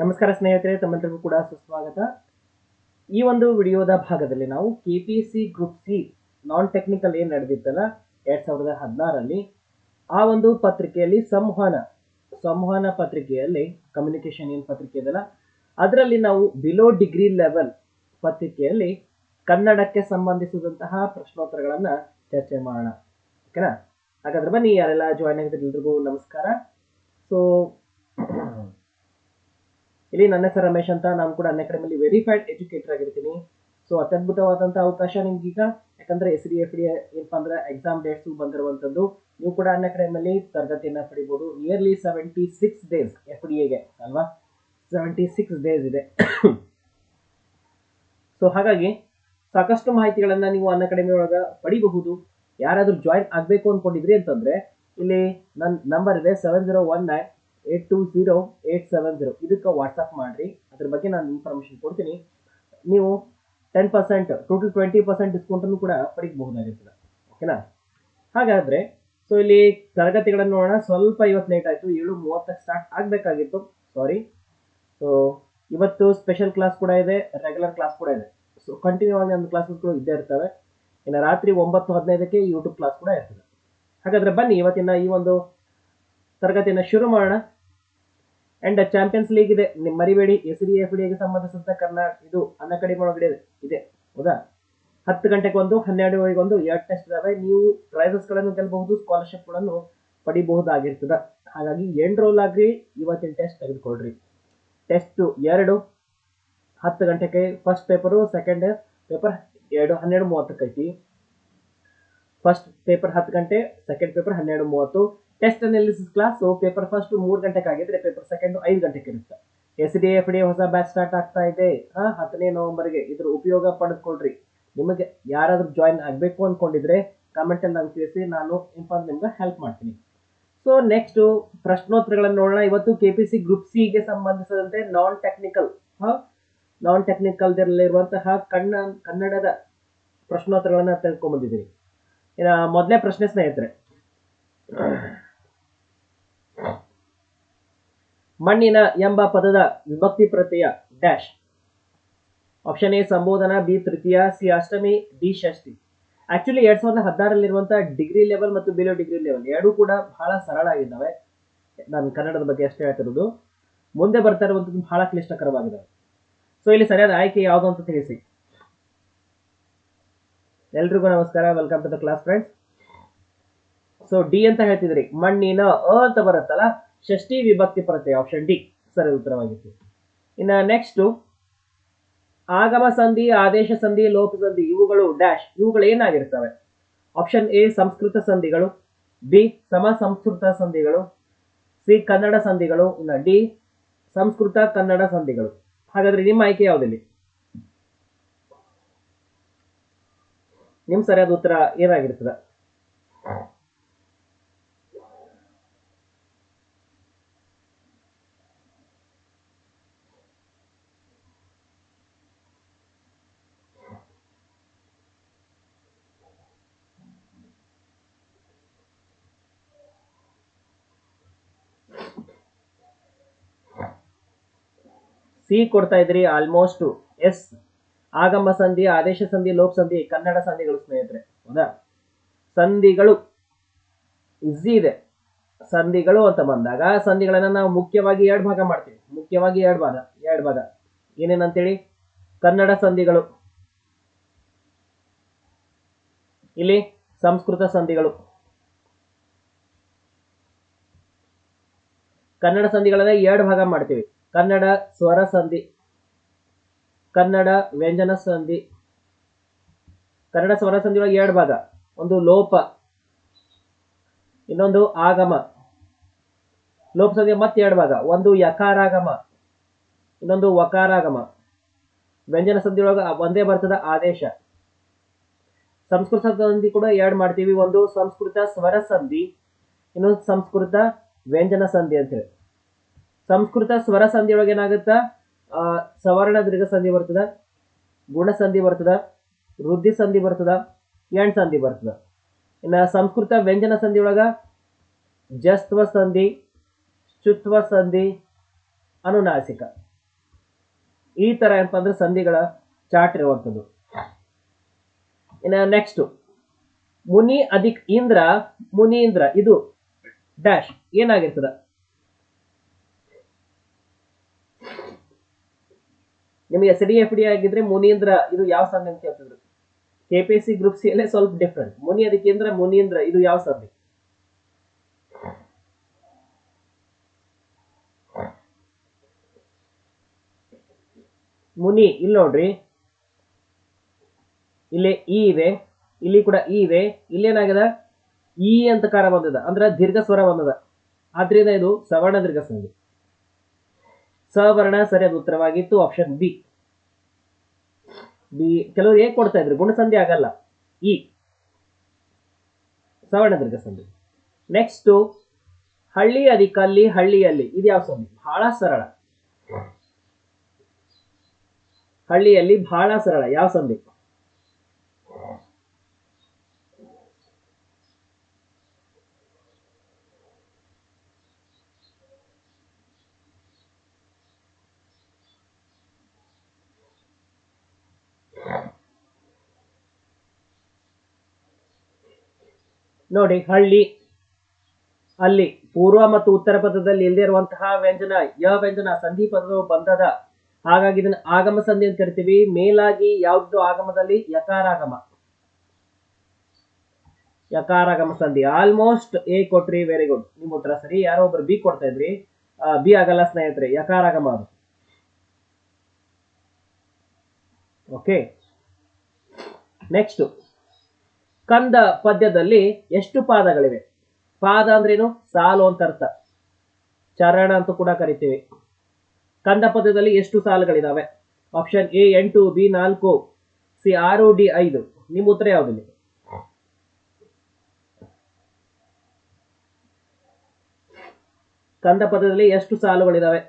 ನಮಸ್ಕಾರ ಸ್ನೇಹಿತರೆ ತಮ್ಮೆಲ್ಲರಿಗೂ ಕೂಡ ಸುಸ್ವಾಗತ. ಈ ಒಂದು ವಿಡಿಯೋದ ಭಾಗದಲ್ಲಿ ನಾವು K P C group C non technical ಏನು ನಡೆದಿತ್ತಲ್ಲ, ಎರಡ್ ಸಾವಿರದ ಹದಿನಾರಲ್ಲಿ, ಆ ಒಂದು ಪತ್ರಿಕೆಯಲ್ಲಿ ಸಂವಹನ ಸಂವಹನ ಪತ್ರಿಕೆಯಲ್ಲಿ ಕಮ್ಯುನಿಕೇಷನ್ ಏನು ಪತ್ರಿಕೆ ಇದೆಯಲ್ಲ, ಅದರಲ್ಲಿ ನಾವು ಬಿಲೋ ಡಿಗ್ರಿ ಲೆವೆಲ್ ಪತ್ರಿಕೆಯಲ್ಲಿ ಕನ್ನಡಕ್ಕೆ ಸಂಬಂಧಿಸಿದಂತಹ ಪ್ರಶ್ನೋತ್ತರಗಳನ್ನು ಚರ್ಚೆ ಮಾಡೋಣ. ಓಕೆನಾ ಹಾಗಾದ್ರೆ ಬನ್ನಿ, ಯಾರೆಲ್ಲ ಜಾಯ್ನ್ ಆಗಿದ್ರೆ ಎಲ್ರಿಗೂ ನಮಸ್ಕಾರ. ಸೊ ಇಲ್ಲಿ ನನ್ನ ಹೆಸರು ರಮೇಶ್ ಅಂತ. ನಾನು ಕೂಡ ಅನ್ ವೆರಿಫೈಡ್ ಎಜುಕೇಟರ್ ಆಗಿರ್ತೀನಿ. ಸೊ ಅತ್ಯದ್ಭುತವಾದಂಥ ಅವಕಾಶ ನಿಮ್ಗೆ ಈಗ ಯಾಕಂದ್ರೆ ಎಸ್ ಡಿ ಎಫ್ ಡಿ ಏನಪ್ಪ ಅಂದ್ರೆ ಎಕ್ಸಾಮ್ ಡೇಟ್ಸ್ ಬಂದಿರುವಂಥದ್ದು ನೀವು ಕೂಡ ಅನ್ನ ಕಡೆಮಲ್ಲಿ ತರಗತಿಯನ್ನ ಪಡಿಬೋದು. Nearly seventy six days F D ಎಗೆ ಅಲ್ವಾ? ಸೆವೆಂಟಿ ಸಿಕ್ಸ್ ಡೇಸ್ ಇದೆ. ಸೊ ಹಾಗಾಗಿ ಸಾಕಷ್ಟು ಮಾಹಿತಿಗಳನ್ನು ನೀವು ಅನ್ನ ಕಡಿಮೆ ಒಳಗ ಪಡಿಬಹುದು. ಯಾರಾದರೂ ಜಾಯಿನ್ ಆಗಬೇಕು ಅನ್ಕೊಂಡಿದ್ರಿ ಅಂತಂದ್ರೆ, ಇಲ್ಲಿ ನನ್ನ ನಂಬರ್ ಇದೆ seven zero one nine eight two zero eight seven zero ಇದಕ್ಕೆ ವಾಟ್ಸಪ್ ಮಾಡಿರಿ. ಅದ್ರ ಬಗ್ಗೆ ನಾನು ಇನ್ಫಾರ್ಮೇಷನ್ ಕೊಡ್ತೀನಿ. ನೀವು ten percent total twenty percent ಡಿಸ್ಕೌಂಟನ್ನು ಕೂಡ ಪಡಿಬಹುದಾಗಿರ್ತದೆ. ಓಕೆನಾ ಹಾಗಾದರೆ ಸೊ ಇಲ್ಲಿ ತರಗತಿಗಳನ್ನು ನೋಡೋಣ. ಸ್ವಲ್ಪ ಇವತ್ತು ಲೇಟ್ ಆಯಿತು. ಏಳು ಮೂವತ್ತಕ್ಕೆ ಸ್ಟಾರ್ಟ್ ಆಗಬೇಕಾಗಿತ್ತು. ಸಾರಿ ಸೊ ಇವತ್ತು ಸ್ಪೆಷಲ್ ಕ್ಲಾಸ್ ಕೂಡ ಇದೆ. ರೆಗ್ಯುಲರ್ ಕ್ಲಾಸ್ ಕೂಡ ಇದೆ. ಸೊ ಕಂಟಿನ್ಯೂ ಆಗಿ ಕ್ಲಾಸಸ್ ಕ್ಲಾಸಸ್ಗಳು ಇದ್ದೇ ಇರ್ತವೆ. ಇನ್ನು ರಾತ್ರಿ ಒಂಬತ್ತು ಹದಿನೈದಕ್ಕೆ ಯೂಟ್ಯೂಬ್ ಕ್ಲಾಸ್ ಕೂಡ ಇರ್ತದೆ. ಹಾಗಾದರೆ ಬನ್ನಿ, ಇವತ್ತಿನ ಈ ಒಂದು ತರಗತಿಯನ್ನು ಶುರು ಮಾಡೋಣ. ಆ್ಯಂಡ್ ಚಾಂಪಿಯನ್ಸ್ ಲೀಗ್ ಇದೆ. ನಿಮ್ ಮರಿಬೇಡಿ, ಎಸ್ ಡಿ ಎಫ್ ಡಿಗೆ ಸಂಬಂಧಿಸಿದಂಥ ಕರ್ನಾಟಕ ಇದು ಅನ್ನ ಕಡಿಮೆ ಒಳಗಡೆ ಇದೆ. ಹೌದಾ? ಹತ್ತು ಗಂಟೆಗೆ ಒಂದು ಹನ್ನೆರಡುವರೆಗೆ ಒಂದು ಎರಡು ಟೆಸ್ಟ್ ಇದಾವೆ. ನೀವು ಪ್ರೈಸಸ್ಗಳನ್ನು ಗೆಲ್ಲಬಹುದು ಸ್ಕಾಲರ್ಶಿಪ್ಗಳನ್ನು ಪಡಿಬಹುದಾಗಿರ್ತದ. ಹಾಗಾಗಿ ಎನ್ರೋಲ್ ಆಗ್ರಿ, ಇವತ್ತಿನ ಟೆಸ್ಟ್ ತೆಗೆದುಕೊಳ್ರಿ. ಟೆಸ್ಟ್ ಎರಡು, ಹತ್ತು ಗಂಟೆಗೆ ಫಸ್ಟ್ ಪೇಪರು ಸೆಕೆಂಡ್ ಪೇಪರ್ ಎರಡು, ಹನ್ನೆರಡು ಮೂವತ್ತಕ್ಕೆ ಐತಿ ಫಸ್ಟ್ ಪೇಪರ್ ಹತ್ತು ಗಂಟೆ ಸೆಕೆಂಡ್ ಪೇಪರ್ ಹನ್ನೆರಡು ಮೂವತ್ತು. Test analysis class paper first ಮೂರು ಗಂಟೆಗೆ ಆಗಿದ್ರೆ ಪೇಪರ್ ಸೆಕೆಂಡ್ ಐದು ಗಂಟೆಗೆ ಇರುತ್ತೆ ಎಸ್ ಡಿ ಎಫ್ ಡಿ ಹೊಸ ಬ್ಯಾಚ್ ಸ್ಟಾರ್ಟ್ ಆಗ್ತಾ ಇದೆ. ಹತ್ತನೇ ನವೆಂಬರ್ಗೆ ಇದ್ರ ಉಪಯೋಗ ಪಡೆದುಕೊಳ್ರಿ. ನಿಮಗೆ ಯಾರಾದರೂ ಜಾಯಿನ್ ಆಗಬೇಕು ಅನ್ಕೊಂಡಿದ್ರೆ ಕಮೆಂಟ್ ಅಲ್ಲಿ ನಂಗೆ ತಿಳಿಸಿ, ನಾನು ಇನ್ಫಾರ್ಮ್ ನಿಮ್ಗೆ ಹೆಲ್ಪ್ ಮಾಡ್ತೀನಿ. ಸೊ ನೆಕ್ಸ್ಟ್ ಪ್ರಶ್ನೋತ್ತರಗಳನ್ನು ನೋಡೋಣ. ಇವತ್ತು K P C group C ಗೆ ಸಂಬಂಧಿಸಿದಂತೆ ನಾನ್ ಟೆಕ್ನಿಕಲ್ ನಾನ್ ಟೆಕ್ನಿಕಲ್ ಇರುವಂತಹ ಕಣ್ಣ, ಕನ್ನಡದ ಪ್ರಶ್ನೋತ್ತರಗಳನ್ನು ತೆಗೆದುಕೊಂಡ್ಬಂದಿದ್ದೀನಿ ಮೊದಲನೇ ಪ್ರಶ್ನೆ ಸ್ನೇಹಿತರೆ ಮಣ್ಣಿನ ಎಂಬ ಪದದ ವಿಭಕ್ತಿ ಪ್ರತ್ಯಯ ಡ್ಯಾಶ್. ಆಪ್ಷನ್ ಎ, ಸಂಬೋಧನಾ, ಬಿ, ತೃತೀಯ, ಸಿ, ಅಷ್ಟಮಿ, ಡಿ, ಷಷ್ಠಿ. ಆಕ್ಚುಲಿ ಎರಡ್ ಸಾವಿರದ ಹದಿನಾರಲ್ಲಿರುವಂತಹ ಡಿಗ್ರಿ ಲೆವೆಲ್ ಮತ್ತು ಬಿಲೋ ಡಿಗ್ರಿ ಲೆವೆಲ್ ಎರಡೂ ಕೂಡ ಬಹಳ ಸರಳ ಆಗಿದ್ದಾವೆ. ನಾನು ಕನ್ನಡದ ಬಗ್ಗೆ ಅಷ್ಟೇ ಹೇಳ್ತಿರೋದು. ಮುಂದೆ ಬರ್ತಾ ಇರುವಂಥದ್ದು ಬಹಳ ಕ್ಲಿಷ್ಟಕರವಾಗಿದೆ ಸೊ ಇಲ್ಲಿ ಸರಿಯಾದ ಆಯ್ಕೆ ಯಾವುದು ಅಂತ ತಿಳಿಸಿ. ಎಲ್ರಿಗೂ ನಮಸ್ಕಾರ. Welcome to the class friends so D ಅಂತ ಹೇಳ್ತಿದ್ರಿ ಮಣ್ಣಿನ ಅ ಅಂತ ಬರುತ್ತಲ್ಲ ಷಷ್ಠಿ ವಿಭಕ್ತಿ ಪ್ರತ್ಯಯ ಆಪ್ಷನ್ ಡಿ ಸರಿ ಉತ್ತರವಾಗಿತ್ತು. ಇನ್ನು ನೆಕ್ಸ್ಟು ಆಗಮ ಸಂಧಿ, ಆದೇಶ ಸಂಧಿ, ಲೋಪ ಸಂಧಿ, ಇವುಗಳು ಡ್ಯಾಶ್ ಇವುಗಳು ಏನಾಗಿರ್ತವೆ? ಆಪ್ಷನ್ ಎ ಸಂಸ್ಕೃತ ಸಂಧಿಗಳು. ಬಿ ಸಮ ಸಂಸ್ಕೃತ ಸಂಧಿಗಳು. ಸಿ ಕನ್ನಡ ಸಂಧಿಗಳು. ಇನ್ನು ಡಿ ಸಂಸ್ಕೃತ, ಕನ್ನಡ ಸಂಧಿಗಳು. ಹಾಗಾದ್ರೆ ನಿಮ್ಮ ಆಯ್ಕೆ ಯಾವುದಿಲ್ಲ? ನಿಮ್ಮ ಸರಿಯಾದ ಉತ್ತರ ಏನಾಗಿರ್ತದೆ? ಸಿ ಕೊಡ್ತಾ ಇದ್ರಿ ಆಲ್ಮೋಸ್ಟ್ ಎಸ್ ಆಗಮ ಸಂಧಿ, ಆದೇಶ ಸಂಧಿ ಲೋಕ ಸಂಧಿ, ಕನ್ನಡ ಸಂಧಿಗಳು ಸ್ನೇಹಿತರೆ, ಹೌದಾ? ಸಂಧಿಗಳು ಇಜಿ ಇದೆ. ಸಂಧಿಗಳು ಅಂತ ಬಂದಾಗ ಸಂಧಿಗಳನ್ನ ನಾವು ಮುಖ್ಯವಾಗಿ ಎರಡು ಭಾಗ ಮಾಡ್ತೀವಿ. ಮುಖ್ಯವಾಗಿ ಎರಡು ಭಾಗ ಎರಡು ಭಾಗ. ಏನೇನಂತೇಳಿ? ಕನ್ನಡ ಸಂಧಿಗಳು. ಇಲ್ಲಿ ಸಂಸ್ಕೃತ ಸಂಧಿಗಳು. ಕನ್ನಡ ಸಂಧಿಗಳನ್ನ ಎರಡು ಭಾಗ ಮಾಡ್ತೀವಿ. ಕನ್ನಡ ಸ್ವರ ಸಂಧಿ. ಕನ್ನಡ ವ್ಯಂಜನ ಸಂಧಿ. ಕನ್ನಡ ಸ್ವರ ಸಂಧಿ ಒಳಗೆ ಎರಡು ಭಾಗ. ಒಂದು ಲೋಪ, ಇನ್ನೊಂದು ಆಗಮ. ಲೋಪ ಸಂಧಿ ಮತ್ತೆ ಎರಡು ಭಾಗ. ಒಂದು ಯಕಾರಾಗಮ, ಇನ್ನೊಂದು ವಕಾರಾಗಮ. ವ್ಯಂಜನ ಸಂಧಿ ಒಳಗೆ ಒಂದೇ ಬರ್ತದ ಆದೇಶ. ಸಂಸ್ಕೃತ ಸಂಧಿ ಕೂಡ ಎರಡು ಮಾಡ್ತೀವಿ. ಒಂದು ಸಂಸ್ಕೃತ ಸ್ವರ ಸಂಧಿ, ಇನ್ನೊಂದು ಸಂಸ್ಕೃತ ವ್ಯಂಜನ ಸಂಧಿ ಅಂತ ಹೇಳಿ. ಸಂಸ್ಕೃತ ಸ್ವರ ಸಂಧಿ ಒಳಗೆ ಏನಾಗುತ್ತಾ? ಸವರ್ಣ ದೀರ್ಘ ಸಂಧಿ ಬರ್ತದ, ಗುಣ ಸಂಧಿ ಬರ್ತದ, ವೃದ್ಧಿ ಸಂಧಿ ಬರ್ತದ, ಎಂಟ್ ಸಂಧಿ ಬರ್ತದ. ಇನ್ನ ಸಂಸ್ಕೃತ ವ್ಯಂಜನ ಸಂಧಿ ಒಳಗ ಜಸ್ತ್ವ ಸಂಧಿ ಶುತ್ವ ಸಂಧಿ, ಅನುನಾಸಿಕ. ಈ ಥರ ಏನಪ್ಪ ಅಂದ್ರೆ ಸಂಧಿಗಳ ಚಾಟ್ ಇರುವಂಥದ್ದು. ಇನ್ನು ನೆಕ್ಸ್ಟ್, ಮುನಿ ಅಧಿಕ್ ಇಂದ್ರ ಮುನೀಂದ್ರ ಇದು, ಡ್ಯಾಶ್ ಏನಾಗಿರ್ತದ? ನಿಮಗೆ ಎಸ್ ಡಿ ಎಫ್ ಡಿ ಆಗಿದ್ರೆ ಮುನೀಂದ್ರ, ಇದು ಯಾವ ಸಂಘ ಅಂತ ಹೇಳ್ತಿದ್ರು K P C group C ಅಲ್ಲೇ ಸ್ವಲ್ಪ ಡಿಫ್ರೆಂಟ್ ಮುನಿ ಅದಕ್ಕೆ ಅಂದ್ರೆ ಮುನೀಂದ್ರ, ಇದು ಯಾವ ಸಂಘ ಮುನಿ, ಇಲ್ಲಿ ನೋಡ್ರಿ. ಇಲ್ಲಿ ಇ ಇದೆ ಇಲ್ಲಿ ಕೂಡ ಇ ಇದೆ ಇಲ್ಲೇನಾಗಿದೆ ಇ ಅಂತ ಕಾರ ಬಂದದ. ಅಂದ್ರೆ ದೀರ್ಘ ಸ್ವರ ಬಂದದ. ಆದ್ರಿಂದ ಇದು ಸವರ್ಣ ದೀರ್ಘ ಸಂಧಿ. ಸವರ್ಣ ಸರಿಯಾದ ಉತ್ತರವಾಗಿತ್ತು ಆಪ್ಷನ್ ಬಿ ಬಿ ಕೆಲವರು ಹೇಗೆ ಕೊಡ್ತಾ ಇದ್ರು? ಗುಣಸಂಧಿ ಆಗಲ್ಲ. ಇ ಸವರ್ಣ ದೀರ್ಘ ಸಂಧಿ ನೆಕ್ಸ್ಟ್ ಹಳ್ಳಿ ಅದಿಕಲ್ಲಿ, ಹಳ್ಳಿಯಲ್ಲಿ. ಇದು ಯಾವ ಸಂಧಿ? ಬಹಳ ಸರಳ. ಹಳ್ಳಿಯಲ್ಲಿ ಬಹಳ ಸರಳ. ಯಾವ ಸಂಧಿ? ನೋಡಿ, ಹಳ್ಳಿ, ಅಲ್ಲಿ ಪೂರ್ವ ಮತ್ತು ಉತ್ತರ ಪದದಲ್ಲಿ ಇಲ್ಲದೆ ಇರುವಂತಹ ವ್ಯಂಜನ, ಯ ವ್ಯಂಜನ ಸಂಧಿ ಪದವು ಬಂದದ ಹಾಗಾಗಿ ಇದನ್ನ ಆಗಮ ಸಂಧಿ ಅಂತ ಕರಿತೀವಿ. ಮೇಲಾಗಿ ಯಾವ್ದು ಆಗಮದಲ್ಲಿ? ಯಕಾರಾಗಮ. ಯಕಾರಾಗಮ ಸಂಧಿ. ಆಲ್ಮೋಸ್ಟ್ ಎ ಕೊಟ್ರಿ ವೆರಿ ಗುಡ್ ನಿಮ್ಮ ಉತ್ತರ ಸರಿ. ಯಾರೋ ಒಬ್ರು ಬಿ ಕೊಡ್ತಾ ಇದ್ರಿ. ಬಿ ಆಗಲ್ಲ ಸ್ನೇಹಿತರೆ, ಯಕಾರಾಗಮ ಅದು. ಓಕೆ ನೆಕ್ಸ್ಟ್ ಕಂದ ಪದ್ಯದಲ್ಲಿ ಎಷ್ಟು ಪಾದಗಳಿವೆ? ಪಾದ ಅಂದ್ರೇನು? ಸಾಲು ಅಂತ ಅರ್ಥ. ಚರಣ ಅಂತ ಕೂಡ ಕರಿತೀವಿ. ಕಂದ ಪದ್ಯದಲ್ಲಿ ಎಷ್ಟು ಸಾಲುಗಳಿದಾವೆ? ಆಪ್ಷನ್ ಎ ಎಂಟು ಬಿ ನಾಲ್ಕು ಸಿ ಆರು ಡಿ ಐದು. ನಿಮ್ಮ ಉತ್ತರ ಯಾವುದಿಲ್ಲ? ಕಂದ ಪದ್ಯದಲ್ಲಿ ಎಷ್ಟು ಸಾಲುಗಳಿದಾವೆ?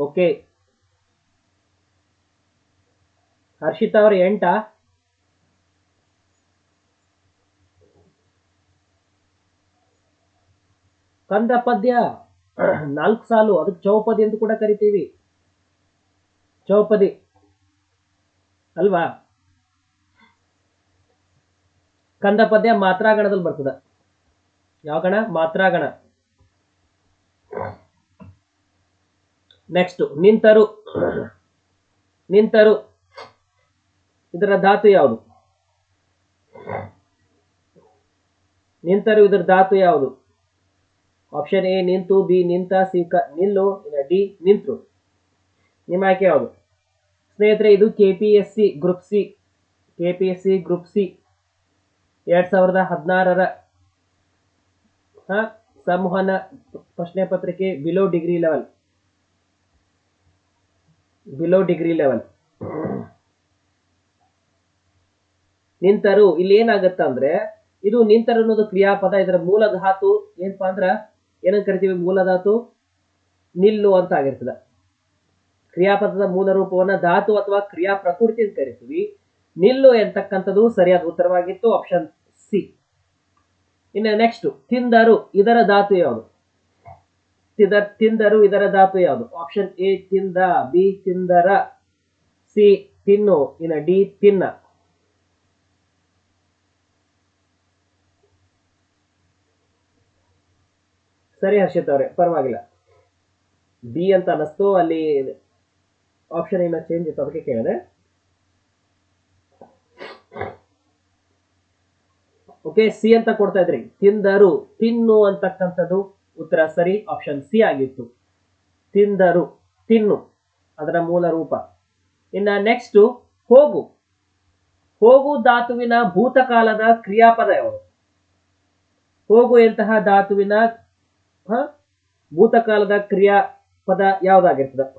ಓಕೆ. ಹರ್ಷಿತಾ ಅವರು, ಎಂಟಾ? ಕಂದ ಪದ್ಯ. ನಾಲ್ಕು ಸಾಲು, ಅದಕ್ಕೆ ಚೌಪದಿ ಎಂದು ಕೂಡ ಕರಿತೀವಿ. ಚೌಪದಿ. ಅಲ್ವಾ? ಕಂದ ಪದ್ಯ ಮಾತ್ರಾಗಣದಲ್ಲಿ ಬರ್ತದೆ. ಯಾವ ಗಣ ಮಾತ್ರಾಗಣ. ನೆಕ್ಸ್ಟ್ ನಿಂತರು. ನಿಂತರು. ಇದರ ಧಾತು ಯಾವುದು? ನಿಂತರು ಇದರ ಧಾತು ಯಾವುದು? ಆಪ್ಷನ್ ಎ ನಿಂತು. ಬಿ ನಿಂತ. ಸಿ ಕ, ನಿಲ್ಲು. ಡಿ ನಿಂತ್ರು. ನಿಮ್ಮ ಆಯ್ಕೆ ಯಾವುದು? ಸ್ನೇಹಿತರೆ, ಇದು K P S C group C K P S C group C ಎರಡ್ ಸಾವಿರದ ಹದಿನಾರರ ಸಂವಹನ ಪ್ರಶ್ನೆ ಪತ್ರಿಕೆ below degree level below degree level ನಿಂತರು, ಇಲ್ಲಿ ಏನಾಗತ್ತ ಅಂದ್ರೆ, ಇದು ನಿಂತರು ಅನ್ನೋದು ಕ್ರಿಯಾಪದ, ಇದರ ಮೂಲ ಧಾತು ಏನಪ್ಪಾ ಅಂದ್ರ ಏನಂತ ಕರಿತೀವಿ ಮೂಲ ಧಾತು ನಿಲ್ಲು ಅಂತ ಆಗಿರ್ತದ. ಕ್ರಿಯಾಪದದ ಮೂಲ ರೂಪವನ್ನ ಧಾತು ಅಥವಾ ಕ್ರಿಯಾ ಪ್ರಕೃತಿ ಅಂತ ಕರಿತೀವಿ. ನಿಲ್ಲು ಎಂತಕ್ಕಂಥದ್ದು? ಸರಿಯಾದ ಉತ್ತರವಾಗಿತ್ತು ಆಪ್ಷನ್ ಸಿ ಇನ್ನು ನೆಕ್ಸ್ಟ್ ತಿಂದರು, ಇದರ ಧಾತು ಯಾವುದು? ತಿದ ತಿಂದರು, ಇದರ ಧಾತು ಯಾವುದು? ಆಪ್ಷನ್ ಎ ತಿಂದ ಬಿ ತಿಂದರ ಸಿ ತಿನ್ನು. ಇನ್ನು ಡಿ ತಿನ್ನ. ಸರಿ ಹರ್ಷಿತ್ ಅವರೇ, ಪರವಾಗಿಲ್ಲ. ಬಿ ಅಂತ ಅನ್ನಿಸ್ತು, ಅಲ್ಲಿ ಆಪ್ಷನ್ ಏನೋ ಚೇಂಜ್ ಇತ್ತು ಅದಕ್ಕೆ ಕೇಳಿದೆ. ಓಕೆ ಸಿ ಅಂತ ಕೊಡ್ತಾ ಇದ್ರಿ. ತಿಂದರು, ತಿನ್ನು ಅಂತಕ್ಕಂಥದ್ದು. ಉತ್ತರ ಸರಿ ಆಪ್ಷನ್ ಸಿ ಆಗಿತ್ತು. ತಿಂದರು, ತಿನ್ನು, ಅದರ ಮೂಲ ರೂಪ. ಇನ್ನ ನೆಕ್ಸ್ಟ್ ಹೋಗು. ಹೋಗು ಧಾತುವಿನ ಭೂತಕಾಲದ ಕ್ರಿಯಾಪದ ಯಾವುದು? ಹೋಗು ಎಂತಹ ಧಾತುವಿನ? ಭೂತಕಾಲದ ಕ್ರಿಯಾಪದ ಯಾವ್ದಾಗಿರ್ತದ?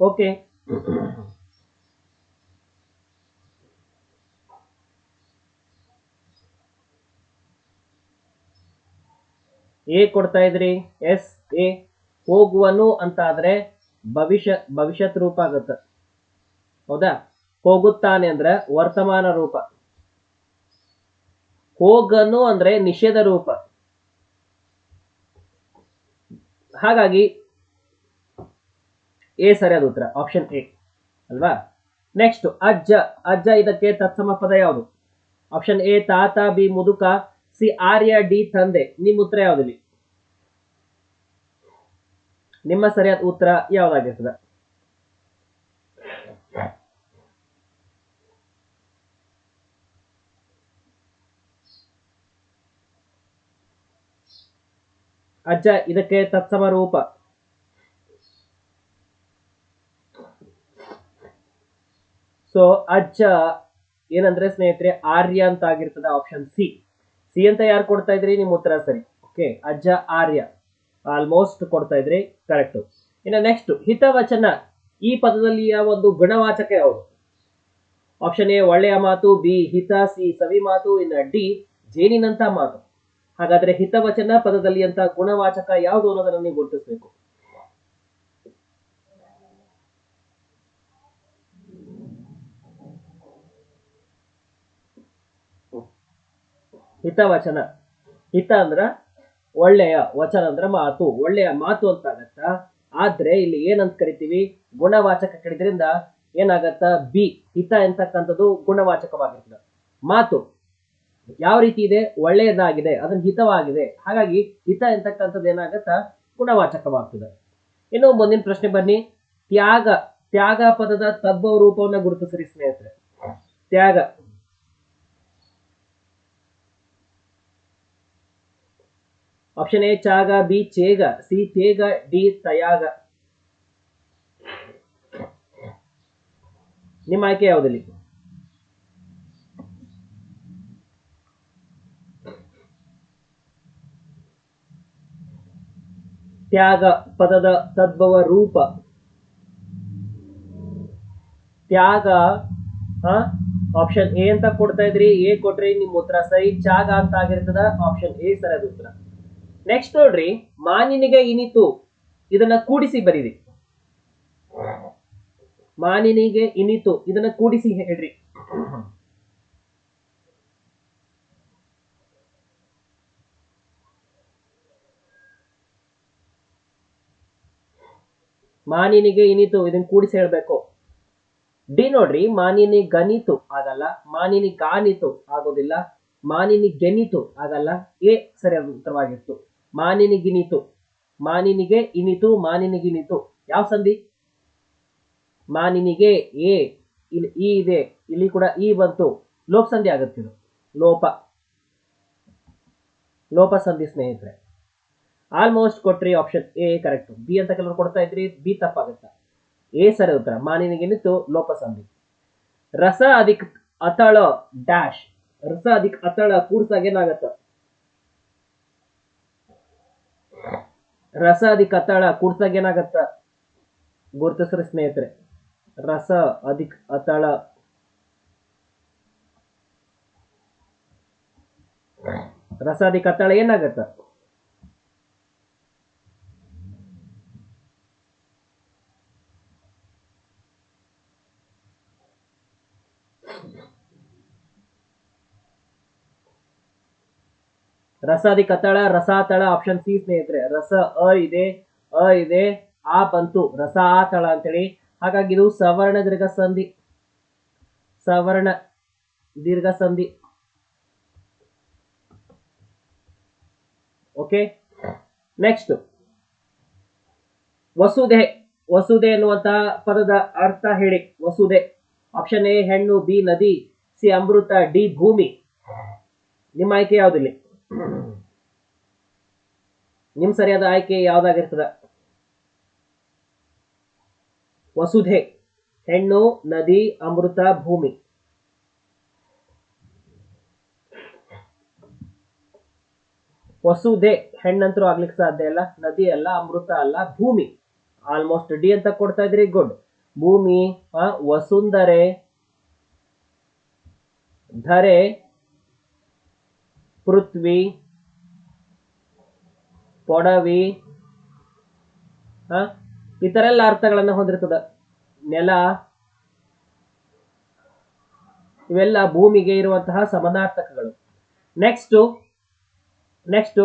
ಓಕೆ ಎ ಕೊಡ್ತಾ ಇದ್ರಿ. ಎಸ್ ಎ ಹೋಗುವನು ಅಂತ ಆದ್ರೆ ಭವಿಷ್ಯ, ಭವಿಷ್ಯತ್ ರೂಪ ಆಗತ್ತ. ಹೌದಾ? ಹೋಗುತ್ತಾನೆ ಅಂದ್ರೆ ವರ್ತಮಾನ ರೂಪ. ಹೋಗನು ಅಂದ್ರೆ ನಿಷೇಧ ರೂಪ. ಹಾಗಾಗಿ ಎ ಸರಿಯಾದ ಉತ್ತರ ಆಪ್ಷನ್ ಎ ಅಲ್ವಾ? ನೆಕ್ಸ್ಟ್ ಅಜ್ಜ. ಅಜ್ಜ ಇದಕ್ಕೆ ತತ್ಸಮ ಪದ ಯಾವುದು? ಆಪ್ಷನ್ ಎ ತಾತ, ಬಿ, ಮುದುಕ, ಸಿ, ಆರ್ಯ, ಡಿ, ತಂದೆ. ನಿಮ್ಮ ಉತ್ತರ ಯಾವ್ದಿಲ್ಲಿ? ನಿಮ್ಮ ಸರಿಯಾದ ಉತ್ತರ ಯಾವ್ದಾಗಿರ್ತದೆ? ಅಜ್ಜ, ಇದಕ್ಕೆ ತತ್ಸಮ ರೂಪ. ಸೊ ಅಜ್ಜ ಏನಂದ್ರೆ ಸ್ನೇಹಿತರೆ, ಆರ್ಯ ಅಂತ ಆಗಿರ್ತದೆ ಆಪ್ಷನ್ ಸಿ ಸಿ ಅಂತ ಯಾರು ಕೊಡ್ತಾ ಇದ್ರಿ? ನಿಮ್ಮ ಉತ್ತರ ಸರಿ. ಓಕೆ ಅಜ್ಜ ಆರ್ಯ. ಆಲ್ಮೋಸ್ಟ್ ಕೊಡ್ತಾ ಇದ್ರಿ ಕರೆಕ್ಟ್ ಇನ್ನು ನೆಕ್ಸ್ಟ್ ಹಿತವಚನ. ಈ ಪದದಲ್ಲಿಯ ಒಂದು ಗುಣವಾಚಕ ಯಾವುದು? ಆಪ್ಷನ್ ಎ ಒಳ್ಳೆಯ ಮಾತು. ಬಿ ಹಿತ. ಸಿ ಸವಿ ಮಾತು. ಇನ್ನು ಡಿ ಜೇನಿನಂತ ಮಾತು. ಹಾಗಾದ್ರೆ ಹಿತವಚನ ಪದದಲ್ಲಿ ಅಂತ ಗುಣವಾಚಕ ಯಾವುದು ಅನ್ನೋದನ್ನ ನೀವು ಗುರುತಿಸಬೇಕು. ಹಿತವಚನ. ಹಿತ ಅಂದ್ರ ಒಳ್ಳೆಯ ವಚನ ಅಂದ್ರ ಮಾತು. ಒಳ್ಳೆಯ ಮಾತು ಅಂತ ಆಗತ್ತ ಆದ್ರೆ ಇಲ್ಲಿ ಏನಂತ ಕರಿತೀವಿ? ಗುಣವಾಚಕ ಕಡಿದ್ರಿಂದ ಏನಾಗತ್ತ? ಬಿ. ಹಿತ ಎಂತಕ್ಕಂಥದ್ದು ಗುಣವಾಚಕವಾಗಿರ್ತದೆ. ಮಾತು ಯಾವ ರೀತಿ ಇದೆ? ಒಳ್ಳೆಯದಾಗಿದೆ. ಅದನ್ನ ಹಿತವಾಗಿದೆ. ಹಾಗಾಗಿ ಹಿತ ಎಂತಕ್ಕಂಥದ್ದು ಏನಾಗತ್ತ? ಗುಣವಾಚಕವಾಗ್ತದೆ. ಇನ್ನು ಮುಂದಿನ ಪ್ರಶ್ನೆ ಬನ್ನಿ. ತ್ಯಾಗ. ತ್ಯಾಗ ಪದದ ತದ್ಭವ ರೂಪವನ್ನ ಗುರುತಿಸ್ರಿ ಸ್ನೇಹಿತರೆ. ತ್ಯಾಗ. ಆಪ್ಷನ್ ಎ ಚಾಗ ಬಿ ಚೇಗ ಸಿ ತೇಗ ಡಿ ತಯಾಗ ನಿಮ್ಮ ಆಯ್ಕೆ ಯಾವುದಿಲ್ಲ? ತ್ಯಾಗ, ಪದದ ತದ್ಭವ ರೂಪ. ತ್ಯಾಗ ಆಪ್ಷನ್ ಎ ಅಂತ ಕೊಡ್ತಾ ಇದ್ರಿ ಎ ಕೊಟ್ರಿ ನಿಮ್ಮ ಉತ್ತರ ಸರಿ ತ್ಯಾಗ ಅಂತ ಆಗಿರ್ತದ ಆಪ್ಷನ್ ಎ ಸರಿಯಾದ ಉತ್ತರ. ನೆಕ್ಸ್ಟ್ ನೋಡ್ರಿ, ಮಾನಿನಿಗೆ ಇನಿತು. ಇದನ್ನ ಕೂಡಿಸಿ ಬರೀರಿ. ಮಾನಿನಿಗೆ ಇನಿತು. ಇದನ್ನ ಕೂಡಿಸಿ ಹೇಳ್ರಿ. ಮಾನಿನಿಗೆ ಇನಿತು. ಇದನ್ನ ಕೂಡಿಸಿ ಹೇಳ್ಬೇಕು. ಡಿ ನೋಡ್ರಿ, ಮಾನಿನಿ ಗಣಿತು ಆಗಲ್ಲ. ಮಾನಿನಿ ಗಾನಿತು. ಆಗೋದಿಲ್ಲ. ಮಾನಿನಿ ಗೆನಿತು. ಆಗಲ್ಲ. ಎ ಸರಿಯಾದ ಉತ್ತರವಾಗಿತ್ತು. ಮಾನಿನಿ ಗಿನಿತು. ಮಾನಿನಿಗೆ ಇನಿತು ಮಾನಿನಿಗಿನಿತು ಯಾವ ಸಂಧಿ? ಮಾನಿನಿಗೆ ಎ, ಇಲ್ಲಿ ಇ ಇದೆ, ಇಲ್ಲಿ ಕೂಡ ಇ ಬಂತು. ಲೋಪ ಸಂಧಿ ಆಗುತ್ತೆ ಇದು. ಲೋಪ. ಲೋಪ ಸಂಧಿ ಸ್ನೇಹಿತರೆ. ಆಲ್ಮೋಸ್ಟ್ ಕೊಟ್ರಿ ಆಪ್ಷನ್ ಎ ಕರೆಕ್ಟ್ ಬಿ ಅಂತ ಕೆಲವರು ಕೊಡ್ತಾ ಇದ್ರಿ ಬಿ ತಪ್ಪಾಗುತ್ತೆ? ಎ ಸರಿ ಉತ್ತರ. ಮಾನಿನಿಗಿನಿತು ಲೋಪ ಸಂಧಿ. ರಸ ಅಧಿಕ ಅತಳ ಡ್ಯಾಶ್ ರಸ ಅಧಿಕ ಅತಳ ಕೂಡ್ಸಾಗ ಏನಾಗತ್ತ? ರಸ ಅಧಿಕ್ ಅತ್ತಾಳ ಕುಡ್ಸಾಗ ಏನಾಗತ್ತ? ಗುರುತಿಸ್ರಿ ಸ್ನೇಹಿತರೆ ರಸ ಅಧಿಕ ಅತಾಳ ರಸ ಕತ್ತಾಳ ಏನಾಗತ್ತ? ರಸಾದಿ ಕತಳ ರಸಾತಳ ಆಪ್ಷನ್ ಸಿ ಸ್ನೇಹಿತರೆ, ರಸ ಅ ಇದೆ ಅ ಇದೆ, ಆ ಬಂತು, ರಸ ಆ ತಳ ಅಂತೇಳಿ. ಹಾಗಾಗಿ ಇದು ಸವರ್ಣ ದೀರ್ಘ ಸಂಧಿ, ಸವರ್ಣ ದೀರ್ಘ ಸಂಧಿ. ಓಕೆ ನೆಕ್ಸ್ಟ್ ವಸುದೆ ವಸುದೆ ಎನ್ನುವಂತಹ ಪದದ ಅರ್ಥ ಹೇಳಿ. ವಸುದೆ ಆಪ್ಷನ್ ಎ ಹೆಣ್ಣು, ಬಿ, ನದಿ, ಸಿ, ಅಮೃತ, ಡಿ, ಭೂಮಿ. ನಿಮ್ಮ ಆಯ್ಕೆ ಯಾವ್ದಿಲ್ಲಿ ನಿಮ್ ಸರಿಯಾದ ಆಯ್ಕೆ ಯಾವ್ದಾಗಿರ್ತದ? ವಸುಧೆ, ಹೆಣ್ಣು, ನದಿ, ಅಮೃತ, ಭೂಮಿ. ವಸುಧೆ ಹೆಣ್ಣಂತರೂ ಆಗ್ಲಿಕ್ಕೆ ಸಾಧ್ಯ ಇಲ್ಲ. ನದಿ ಅಲ್ಲ, ಅಮೃತ ಅಲ್ಲ, ಭೂಮಿ. ಆಲ್ಮೋಸ್ಟ್ ಡಿ ಅಂತ ಕೊಡ್ತಾ ಇದ್ರಿ ಗುಡ್ ಭೂಮಿ ವಸುಂಧರೆ, ಧರೆ ಪೃಥ್ವಿ, ಪೊಡವಿ ಈ ತರ ಎಲ್ಲ ಅರ್ಥಗಳನ್ನ ಹೊಂದಿರ್ತದ. ನೆಲ, ಇವೆಲ್ಲ ಭೂಮಿಗೆ ಇರುವಂತಹ ಸಮಾನಾರ್ಥಕಗಳು. ನೆಕ್ಸ್ಟ್ ನೆಕ್ಸ್ಟ್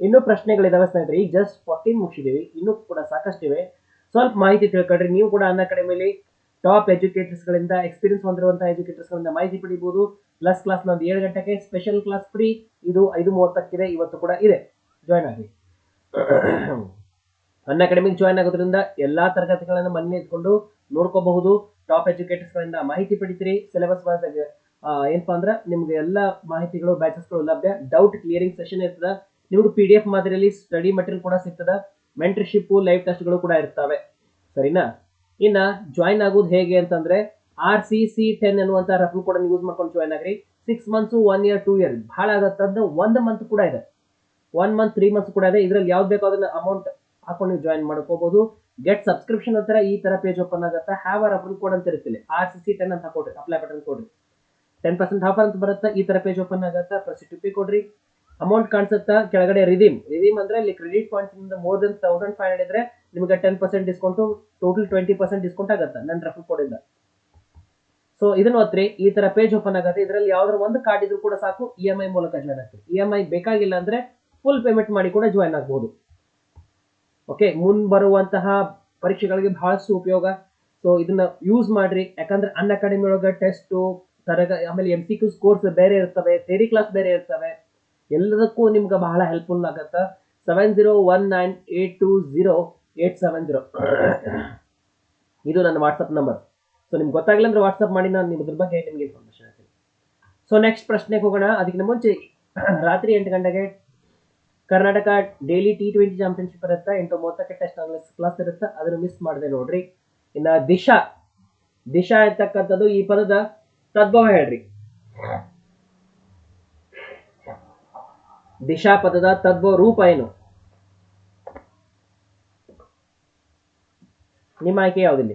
ಇನ್ನೂ ಪ್ರಶ್ನೆಗಳಿದಾವೆ ಸ್ನೇಹಿತರೆ. ಈಗ ಜಸ್ಟ್ ಫೋರ್ಟೀನ್ ಮುಗಿಸಿದೀವಿ. ಇನ್ನೂ ಕೂಡ ಸಾಕಷ್ಟಿವೆ. ಸ್ವಲ್ಪ ಮಾಹಿತಿ ತಿಳ್ಕೊಳ್ರಿ. ನೀವು ಕೂಡ ಅನ್ನ ಅಕಾಡೆಮಿಲಿ ಟಾಪ್ ಎಜುಕೇಟರ್ಸ್ ಗಳಿಂದ ಎಕ್ಸ್ಪೀರಿಯನ್ಸ್ ಹೊಂದಿರುವಂತಹ ಎಜುಕೇಟರ್ಸ್ ಗಳಿಂದ ಮಾಹಿತಿ ಪಡಿಬಹುದು ಪ್ಲಸ್ ಕ್ಲಾಸ್ ಒಂದು ಏಳು ಗಂಟೆಗೆ ಸ್ಪೆಷಲ್ ಕ್ಲಾಸ್ ಫ್ರೀ ಇದು ಐದು ಮೂವತ್ತಕ್ಕಿದೆ, ಇವತ್ತು ಕೂಡ ಇದೆ. ಜಾಯ್ನ್ ಆಗಿ ಅನ್ ಅಕಾಡೆಮಿಗೆ ಜಾಯ್ನ್ ಆಗೋದ್ರಿಂದ ಎಲ್ಲಾ ತರಗತಿಗಳನ್ನು ಮನೆ ಇಟ್ಕೊಂಡು ನೋಡ್ಕೋಬಹುದು. ಟಾಪ್ ಎಜುಕೇಟರ್ಸ್ ಗಳಿಂದ ಮಾಹಿತಿ ಪಡಿತೀರಿ. ಸಿಲೆಬಸ್ ವಾಸ್ ಏನಪ್ಪಾ ಅಂದ್ರೆ ನಿಮ್ಗೆ ಎಲ್ಲ ಮಾಹಿತಿಗಳು ಬ್ಯಾಚಸ್ಗಳು ಲಭ್ಯ. ಡೌಟ್ ಕ್ಲಿಯರಿಂಗ್ ಸೆಷನ್ ಇರ್ತದ. ನಿಮ್ಗೆ ಪಿ ಡಿ ಎಫ್ ಮಾದರಿಯಲ್ಲಿ ಸ್ಟಡಿ ಮೆಟೀರಿಯಲ್ ಕೂಡ ಸಿಗ್ತದ. ಮೆಂಟರ್ಶಿಪ್ ಲೈವ್ ಟೆಸ್ಟ್ಗಳು ಕೂಡ ಇರ್ತವೆ. ಸರಿನಾ? ಇನ್ನ ಜಾಯ್ನ್ ಆಗೋದು ಹೇಗೆ ಅಂತಂದ್ರೆ ಆರ್ ಸಿ ಸಿ ಟೆನ್ ಎನ್ನುವಂತ ರೆಫರ್ ಕೂಡ ಯೂಸ್ ಮಾಡ್ಕೊಂಡು ಜಾಯ್ನ್ ಆಗ್ರಿ. Six months one year two year ಬಹಳ ಆಗತ್ತಂದ್ರೆ ಒಂದು ಮಂತ್ ಕೂಡ ಇದೆ. ಒನ್ ಮಂತ್ ತ್ರೀ ಮಂತ್ಸ್ ಕೂಡ ಇದೆ. ಇದ್ರಲ್ಲಿ ಯಾವ್ದು ಬೇಕೋ ಅದನ್ನ ಅಮೌಂಟ್ ಹಾಕೊಂಡು ನೀವು ಜಾಯ್ನ್ ಮಾಡ್ಕೋಬಹುದು ಗೆಟ್ ಸಬ್ಸ್ಕ್ರಿಪ್ಷನ್ ಹತ್ರ ಈ ತರ ಪೇಜ್ ಓಪನ್ ಆಗುತ್ತೆ. ಹ್ಯಾವ್ ಆರ್ ರೆಫರ್ ಕೋಡ್ ಅಂತ ಇರ್ತಿಲ್ಲ ಆರ್ ಸಿ ಸಿ ಟೆನ್ ಅಂತ ಕೊಡ್ರಿ ಅಪ್ಲೈ ಬಟನ್ ಕೊಡ್ರಿ. ಟೆನ್ ಪರ್ಸೆಂಟ್ ಆಫರ್ ಅಂತ ಬರುತ್ತೆ. ಈ ತರ ಪೇಜ್ ಓಪನ್ ಆಗುತ್ತೆ. ಪ್ರಸಿ ಟು ಕೊಡ್ರಿ. ಅಮೌಂಟ್ ಕಾಣಿಸುತ್ತಾ? ಕೆಳಗಡೆ ರಿದೀಮ್ ರಿದೀಮ್ ಅಂದ್ರೆ ಇಲ್ಲಿ ಕ್ರೆಡಿಟ್ ಪಾಯಿಂಟ್ಸ್ ಇಂದ more than thousand five hundred ಇದ್ರೆ ನಿಮಗೆ ten percent discount total twenty percent discount ಆಗುತ್ತೆ ನನ್ನ ರೆಫರ್ ಕೋಡ್ ಇಂದ. ಸೊ ಇದನ್ನ ಒತ್ರಿ ಈ ತರ ಪೇಜ್ ಓಪನ್ ಆಗುತ್ತೆ. ಇದರಲ್ಲಿ ಯಾವ್ದಾರ ಒಂದು ಕಾರ್ಡ್ ಇದ್ರೂ ಕೂಡ ಸಾಕು. ಇ ಎಂ ಐ ಮೂಲಕ ಜಾಯ್ನ್ ಆಗ್ತೀವಿ ಇ ಎಂ ಐ ಬೇಕಾಗಿಲ್ಲ ಅಂದ್ರೆ ಫುಲ್ ಪೇಮೆಂಟ್ ಮಾಡಿ ಕೂಡ ಜಾಯ್ನ್ ಆಗ್ಬಹುದು ಓಕೆ ಮುಂದ್ ಬರುವಂತಹ ಪರೀಕ್ಷೆಗಳಿಗೆ ಬಹಳಷ್ಟು ಉಪಯೋಗ. ಸೊ ಇದನ್ನ ಯೂಸ್ ಮಾಡ್ರಿ. ಯಾಕಂದ್ರೆ ಅನ್ ಅಕಾಡೆಮಿ ಒಳಗೆ ಟೆಸ್ಟ್ ತರಗ ಆಮೇಲೆ ಎಂ ಸಿ ಕ್ಯೂಸ್ ಕೋರ್ಸ್ ಬೇರೆ ಇರ್ತವೆ. ಥೇರಿ ಕ್ಲಾಸ್ ಬೇರೆ ಇರ್ತವೆ. ಎಲ್ಲದಕ್ಕೂ ನಿಮ್ಗೆ ಬಹಳ ಹೆಲ್ಪ್ಫುಲ್ ಆಗುತ್ತೆ. Seven zero one nine eight two zero eight seven zero ಇದು ನನ್ನ ವಾಟ್ಸಪ್ ನಂಬರ್ ಸೊ ನಿಮ್ಗೆ ಗೊತ್ತಾಗಿಲ್ಲ ಅಂದ್ರೆ ವಾಟ್ಸಪ್ ಮಾಡಿ, ನಾನು ನಿಮ್ದ್ರ ಬಗ್ಗೆ ನಿಮ್ಗೆ ಇನ್ಫಾರ್ಮೇಶನ್ ಹಾಕ್ತೀನಿ ಸೊ ನೆಕ್ಸ್ಟ್ ಪ್ರಶ್ನೆಗೆ ಹೋಗೋಣ. ಅದಕ್ಕಿಂತ ಮುಂಚೆ ರಾತ್ರಿ ಎಂಟು ಗಂಟೆಗೆ Karnataka daily T twenty championship ಇರುತ್ತೆ? ಎಂಟು ಮೂವತ್ತಕ್ಕೆ ಟೆಸ್ಟ್ ಕ್ಲಾಸ್ ಇರುತ್ತೆ? ಅದನ್ನು ಮಿಸ್ ಮಾಡಿದೆ ನೋಡ್ರಿ. ಇನ್ನ ದಿಶಾ ದಿಶಾ ಇರ್ತಕ್ಕಂಥದ್ದು ಈ ಪದದ ತದ್ಭವ ಹೇಳ್ರಿ. ದಿಶಾ ಪದದ ತದ್ಭವ ರೂಪ ಏನು? ನಿಮ್ಮ ಆಯ್ಕೆ ಯಾವುದಿಲ್ಲ?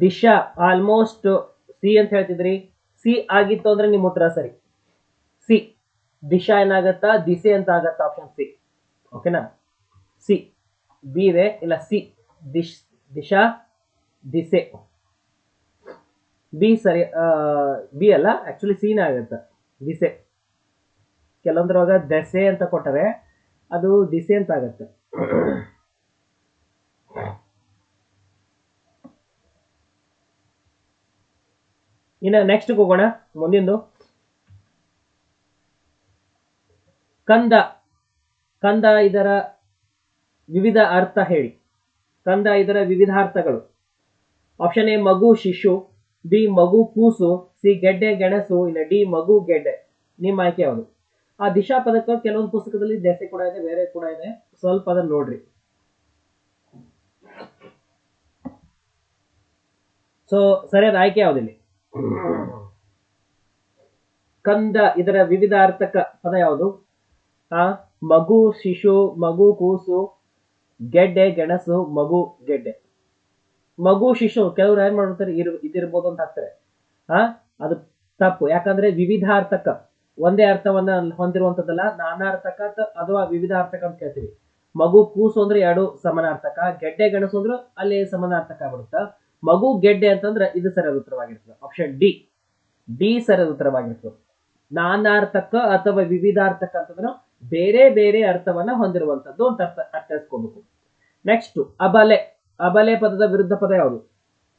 ದಿಶಾ ಆಲ್ಮೋಸ್ಟ್ ಸಿ ಅಂತ ಹೇಳ್ತಿದ್ರಿ. ಸಿ ಆಗಿತ್ತು ಅಂದ್ರೆ ನಿಮ್ಮ ಉತ್ತರ ಸರಿ. ಸಿ ದಿಶಾ ಏನಾಗತ್ತಾ? ದಿಸೆ ಅಂತ ಆಗತ್ತಾ? ಆಪ್ಷನ್ ಸಿ ಓಕೆನಾ ಸಿ ಬಿ ಇದೆ. ಇಲ್ಲ ಸಿ ದಿಶ್, ದಿಶಾ, ದಿಸೆ. ಬಿ ಸರಿ ಬಿ ಅಲ್ಲ ಆಕ್ಚುಲಿ ಸಿನ ಆಗತ್ತೆ. ದಿಸೆ. ಕೆಲವೊಂದ್ರೊಳಗ ದೆಸೆ ಅಂತ ಕೊಟ್ಟರೆ ಅದು ದಿಸೆ ಅಂತ ಆಗತ್ತೆ. ಇನ್ನ ನೆಕ್ಸ್ಟ್ ಹೋಗೋಣ. ಮುಂದಿಂದು. ಕಂದ. ಕಂದ ಇದರ ವಿವಿಧ ಅರ್ಥ ಹೇಳಿ. ಕಂದ ಇದರ ವಿವಿಧ ಅರ್ಥಗಳು ಆಪ್ಷನ್ ಎ ಮಗು, ಶಿಶು. ಬಿ ಮಗು, ಕೂಸು. ಸಿ ಗೆಡ್ಡೆ, ಗೆಣಸು. ಇನ್ನ ಡಿ ಮಗು, ಗೆಡ್ಡೆ. ನಿಮ್ಮ ಆಯ್ಕೆ ಯಾವುದು? ಆ ದಿಶಾ ಪದಕ ಕೆಲವೊಂದು ಪುಸ್ತಕದಲ್ಲಿ ದೆಸೆ ಕೂಡ ಇದೆ, ಬೇರೆ ಕೂಡ ಇದೆ. ಸ್ವಲ್ಪ ಅದನ್ನ ನೋಡ್ರಿ. ಸೊ ಸರಿಯಾದ ಆಯ್ಕೆ ಯಾವುದಿಲ್ಲ? ಕಂದ ಇದರ ವಿವಿಧ ಅರ್ಥಕ ಪದ ಯಾವುದು? ಆ, ಮಗು, ಶಿಶು, ಮಗು, ಕೂಸು, ಗೆಡ್ಡೆ, ಗೆಣಸು, ಮಗು, ಗೆಡ್ಡೆ. ಮಗು, ಶಿಶು, ಕೆಲವರು ಏನ್ ಮಾಡ್ತಾರೆ ಇರ್, ಇದಿರ್ಬೋದು ಅಂತ ಹಾಕ್ತಾರೆ. ಆ, ಅದು ತಪ್ಪು. ಯಾಕಂದ್ರೆ ವಿವಿಧಾರ್ಥಕ, ಒಂದೇ ಅರ್ಥವನ್ನ ಹೊಂದಿರುವಂತದ್ದಲ್ಲ ನಾನಾರ್ಥಕ ಅಥವಾ ವಿವಿಧಾರ್ಥಕ ಅಂತ ಕೇಳ್ತೀವಿ. ಮಗು, ಕೂಸು ಅಂದ್ರೆ ಎರಡು ಸಮಾನಾರ್ಥಕ, ಗೆಡ್ಡೆ, ಗೆಣಸು ಅಂದ್ರೆ ಅಲ್ಲಿ ಸಮಾನಾರ್ಥಕ ಆಗ್ಬಿಡುತ್ತ? ಮಗು ಗೆಡ್ಡೆ ಅಂತಂದ್ರೆ ಇದು ಸರಿಯಾದ ಉತ್ತರವಾಗಿರ್ತದೆ ಆಪ್ಷನ್ ಡಿ ಡಿ ಸರಿಯಾದ ಉತ್ತರವಾಗಿರ್ತದೆ ನಾನಾರ್ಥಕ ಅಥವಾ ವಿವಿಧಾರ್ಥಕ ಅಂತಂದ್ರೆ ಬೇರೆ ಬೇರೆ ಅರ್ಥವನ್ನ ಹೊಂದಿರುವಂತದ್ದು ಅಂತ ಅರ್ಥ ಅರ್ಥೈಸ್ಕೋಬೇಕು. ನೆಕ್ಸ್ಟ್ ಅಬಲೆ. ಅಬಲೆ ಪದದ ವಿರುದ್ಧ ಪದ ಯಾವುದು?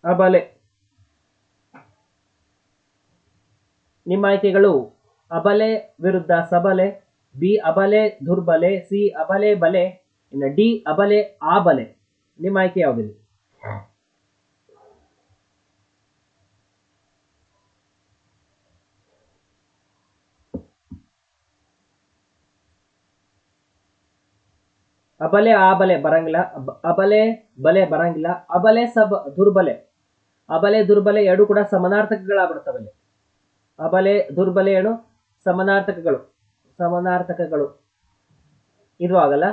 ಅಬಲೆ. ನಿಮ್ಮ ಆಯ್ಕೆಗಳು ಅಬಲೆ ವಿರುದ್ಧ ಸಬಲೆ, ಬಿ ಅಬಲೆ ದುರ್ಬಲೆ, ಸಿ ಅಬಲೆ ಬಲೆ ಡಿ ಅಬಲೆ ಆಬಲೆ. ನಿಮ್ಮ ಆಯ್ಕೆ ಯಾವುದಿದೆ? ಅಬಲೆ, ಆಬಲೆ, ಬರಂಗಿಲ್ಲ. ಅಬ- ಅಬಲೆ, ಬಲೆ, ಬರಂಗಿಲ್ಲ. ಅಬಲೆ, ಸಬ, ದುರ್ಬಲೆ. ಅಬಲೆ, ದುರ್ಬಲೆ ಎರಡು ಕೂಡ ಸಮಾನಾರ್ಥಕಗಳಾಗ್ಬಿಡ್ತವೆ ಇಲ್ಲಿ. ಅಬಲೆ, ದುರ್ಬಲೆ ಏನು? ಸಮನಾರ್ಥಕಗಳು. ಸಮನಾರ್ಥಕಗಳು. ಇದು ಆಗಲ್ಲ.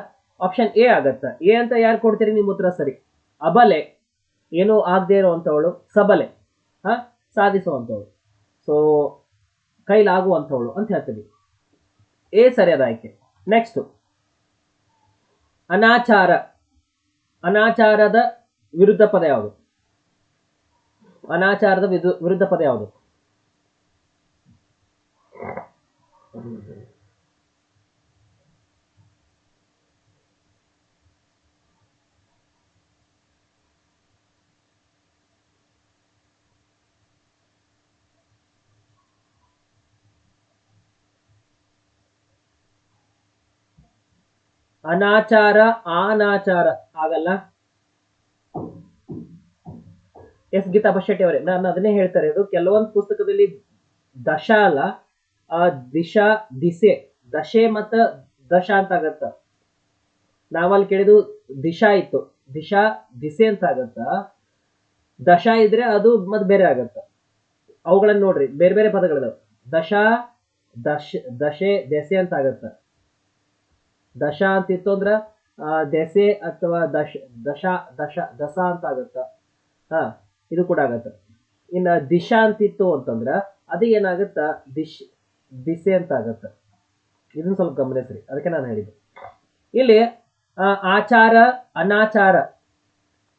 ಆಪ್ಷನ್ ಎ ಆಗತ್ತೆ. ಎ ಅಂತ ಯಾರು ಕೊಡ್ತೀರಿ ನಿಮ್ಮ ಉತ್ತರ ಸರಿ? ಅಬಲೆ. ಏನು ಆಗದೆ ಇರುವಂಥವಳು ಸಬಲೆ. ಹಾ? ಸಾಧಿಸುವಂಥವಳು. ಸೊ ಕೈಲಾಗುವಂಥವಳು ಅಂತ ಹೇಳ್ತೀವಿ. ಎ ಸರಿಯಾದ ಆಯ್ಕೆ. ನೆಕ್ಸ್ಟ್ ಅನಾಚಾರ. ಅನಾಚಾರದ ವಿರುದ್ಧ ಪದ ಯಾವುದು? ಅನಾಚಾರದ ವಿರುದ್ಧ ಪದ ಯಾವುದು? ಅನಾಚಾರ ಅನಾಚಾರ ಆಗಲ್ಲ ಎಸ್. ಗೀತಾ ಬಶೆಟ್ಟಿ ಅವರೇ. ನಾನು ಅದನ್ನೇ ಹೇಳ್ತಾರೆ ಅದು ಕೆಲವೊಂದು ಪುಸ್ತಕದಲ್ಲಿ ದಶ ಅಲ್ಲ, ಆ ದಿಶಾ, ದಿಸೆ. ದಶೆ ಮತ್ತ ದಶ ಅಂತ ಆಗತ್ತ. ನಾವಲ್ಲಿ ಕೇಳಿದು ದಿಶಾ ಇತ್ತು. ದಿಶಾ, ದಿಸೆ ಅಂತ ಆಗತ್ತ. ದಶ ಇದ್ರೆ ಅದು ಮತ್ತೆ ಬೇರೆ ಆಗತ್ತ. ಅವುಗಳನ್ನ ನೋಡ್ರಿ. ಬೇರೆ ಬೇರೆ ಪದಗಳಿದಾವೆ. ದಶ ದಶ, ದಶೆ, ದೆಸೆ ಅಂತ ಆಗತ್ತ. ದಶ ಅಂತ ಇತ್ತು ಅಂದ್ರ ದೆಸೆ ಅಥವಾ ದಶ ದಶ ದಶ, ದಸ ಅಂತ ಆಗತ್ತ. ಹಾ, ಇದು ಕೂಡ ಆಗತ್ತ. ಇನ್ನ ದಿಶಾ ಅಂತಿತ್ತು ಅಂತಂದ್ರ, ಅದು ಏನಾಗತ್ತ? ದಿಶ್, ದಿಸೆ ಅಂತ ಆಗತ್ತ. ಇದನ್ನ ಸ್ವಲ್ಪ ಗಮನಿಸ್ರಿ, ಅದಕ್ಕೆ ನಾನು ಹೇಳಿದೆ ಇಲ್ಲಿ ಆಚಾರ, ಅನಾಚಾರ.